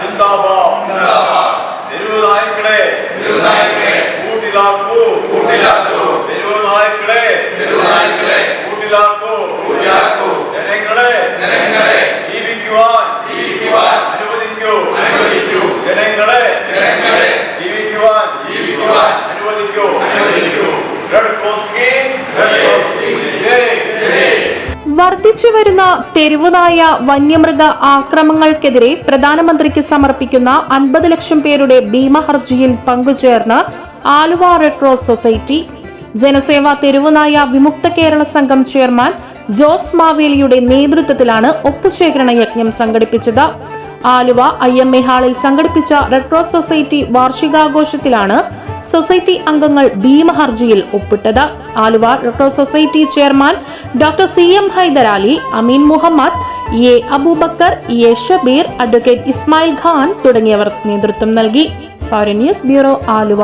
സിന്ദാബാദ് തെരുവ് നായ്ക്കളെ കൂട്ടിലാക്കൂ തെരുവ് വർദ്ധിച്ചുവരുന്ന തെരുവുനായ വന്യമൃഗ ആക്രമങ്ങൾക്കെതിരെ പ്രധാനമന്ത്രിക്ക് സമർപ്പിക്കുന്ന അൻപത് ലക്ഷം പേരുടെ ഭീമ ഹർജിയിൽ പങ്കുചേർന്ന് Aluva red cross society Janaseva തെരുവുനായ വിമുക്ത കേരള സംഘം ചെയർമാൻ ജോസ് മാവേലിയുടെ നേതൃത്വത്തിലാണ് ഒപ്പുശേഖരണ യജ്ഞം സംഘടിപ്പിച്ചത്. ആലുവ ഐ എം എ ഹാളിൽ സംഘടിപ്പിച്ച റെഡ് ക്രോസ് സൊസൈറ്റി വാർഷികാഘോഷത്തിലാണ് സൊസൈറ്റി അംഗങ്ങൾ ഭീമഹർജിയിൽ ഒപ്പിട്ടത്. Aluva red society chairman doctor C M Haidarali Ameen Muhammad A Abubakar A Shabeer advocate Ismail Khan തുടങ്ങിയവർ നേതൃത്വം നൽകി. Paura news bureau Aluva.